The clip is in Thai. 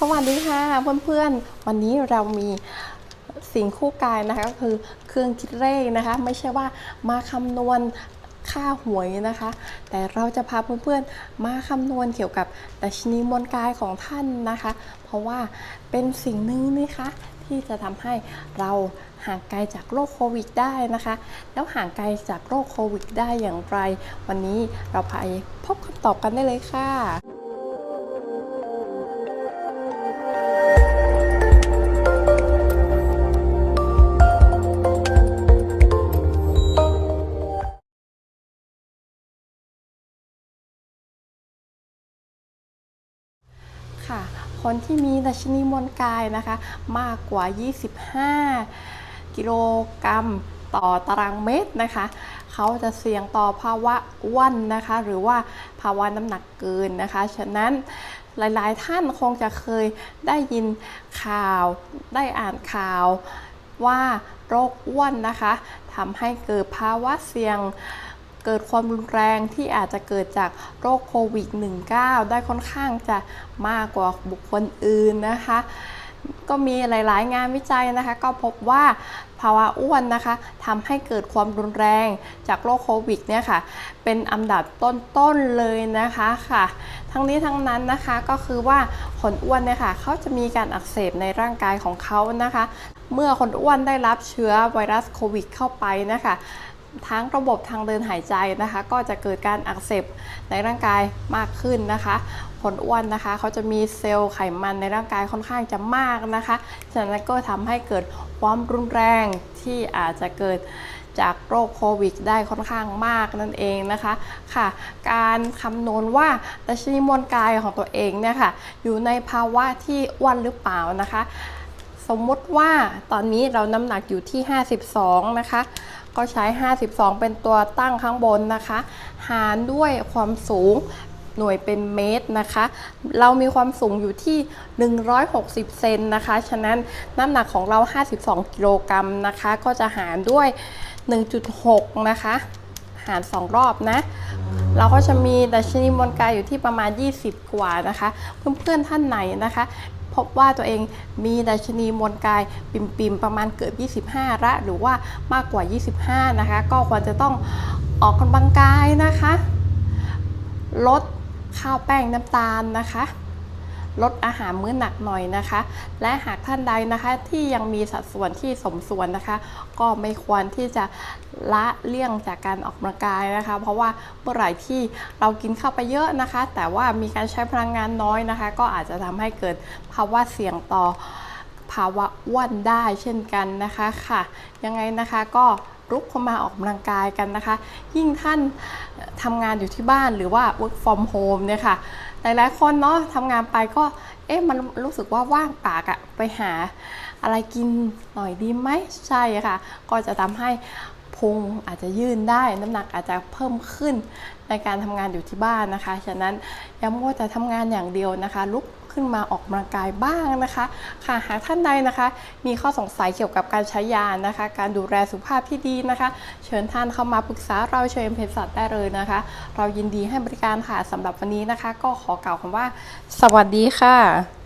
สวัสดีค่ะเพื่อนๆ วันนี้เรามีสิ่งคู่กายนะคะก็คือเครื่องคิดเลขนะคะ ไม่ใช่ว่ามาคำนวณค่าหวยนะคะ แต่เราจะพาเพื่อนๆ มาคำนวณเกี่ยวกับดัชนีมวลกายของท่านนะคะ เพราะว่าเป็นสิ่งหนึ่งนะคะที่จะทำให้เราห่างไกลจากโรคโควิดได้นะคะ แล้วห่างไกลจากโรคโควิดได้อย่างไร วันนี้เราไปพบคำตอบกันได้เลยค่ะ ค่ะ คนที่มีดัชนีมวลกายนะคะ มากกว่า 25 กิโลกรัมต่อตารางเมตรนะคะ เขาจะเสี่ยงต่อภาวะอ้วนนะคะ หรือว่าภาวะน้ำหนักเกินนะคะ ฉะนั้นหลาย ๆ ท่านคงจะเคยได้ยินข่าว ได้อ่านข่าวว่าโรคอ้วนนะคะทำให้เกิดภาวะเสี่ยง เกิดความรุนแรงที่อาจจะเกิดจากโรคโควิด -19 ได้ค่อนข้างจะมากกว่าบุคคลอื่นนะคะ ก็มีหลาย ๆ งานวิจัยนะคะ ก็พบว่าภาวะอ้วนนะคะทำให้เกิดความรุนแรงจากโรคโควิดเนี่ยค่ะ เป็นอันดับต้น ๆ เลยนะคะค่ะ ทั้งนี้ทั้งนั้นนะคะก็คือว่าคนอ้วนเนี่ยค่ะเขาจะมีการอักเสบในร่างกายของเขานะคะ เมื่อคนอ้วนได้รับเชื้อไวรัสโควิด เข้าไปนะคะ ทั้งระบบทางเดินหายใจนะคะ ก็จะเกิดการอักเสบในร่างกายมากขึ้นนะคะคนอ้วนนะคะเขาจะมีเซลล์ไขมันในร่างกายค่อนข้างจะมากนะคะฉะนั้นก็ทำให้เกิดความรุนแรงที่อาจจะเกิดจากโรคโควิดได้ค่อนข้างมากนั่นเองนะคะค่ะ การคำนวณว่าดัชนีมวลกายของตัวเองเนี่ยค่ะอยู่ในภาวะที่อ้วนหรือเปล่านะคะ สมมติว่าตอนนี้เราน้ำหนักอยู่ที่ 52 นะคะ ก็ใช้ 52 เป็นตัวตั้งข้างบนนะคะ หารด้วยความสูงหน่วยเป็นเมตรนะคะ เรามีความสูงอยู่ที่ 160 เซนนะคะ ฉะนั้นน้ำหนักของเรา 52 กิโลกรัมนะคะ ก็จะหารด้วย 1.6 นะคะ หาร 2 รอบนะ เราก็จะมีดัชนีมวลกายอยู่ที่ประมาณ 20 กว่านะคะ เพื่อนๆท่านไหนนะคะ พบว่าตัวเองมีดัชนีมวลกายปิ่มๆ ประมาณเกือบ 25 ละ หรือว่ามากกว่า 25 นะคะ ก็ควรจะต้องออกกำลังกายนะคะ ลดข้าวแป้งน้ำตาลนะคะ ลดอาหารมื้อหนักหน่อยนะคะ และหากท่านใดนะคะที่ยังมีสัดส่วนที่สมส่วนนะคะ ก็ไม่ควรที่จะละเลี่ยงจากการออกกำลังกายนะคะ เพราะว่าเมื่อไหร่ที่เรากินเข้าไปเยอะนะคะ แต่ว่ามีการใช้พลังงานน้อยนะคะ ก็อาจจะทำให้เกิดภาวะเสี่ยงต่อภาวะอ้วนได้เช่นกันนะคะค่ะ ยังไงนะคะก็ รุกเข้ามาออกกำลังกายกันนะคะ ยิ่งท่านทำงานอยู่ที่บ้านหรือว่า work from home เนี่ยค่ะ หลายๆคนเนาะทำงานไปก็ เอ๊ะ มันรู้สึกว่าว่างปากอะไปหาอะไรกินหน่อยดีไหมใช่ค่ะ ก็จะทำให้ พุงอาจจะยื่นได้ น้ำหนักอาจจะเพิ่มขึ้นในการทำงานอยู่ที่บ้านนะคะ ฉะนั้นอย่ามัวแต่ทำงานอย่างเดียวนะคะ ลุกขึ้นมาออกกำลังกายบ้างนะคะ ค่ะหากท่านใดนะคะ มีข้อสงสัยเกี่ยวกับการใช้ยานะคะ การดูแลสุขภาพที่ดีนะคะ เชิญท่านเข้ามาปรึกษาเราเชิญเภสัชได้เลยนะคะ เรายินดีให้บริการค่ะสำหรับวันนี้นะคะ ก็ขอกล่าวคำว่า สวัสดีค่ะ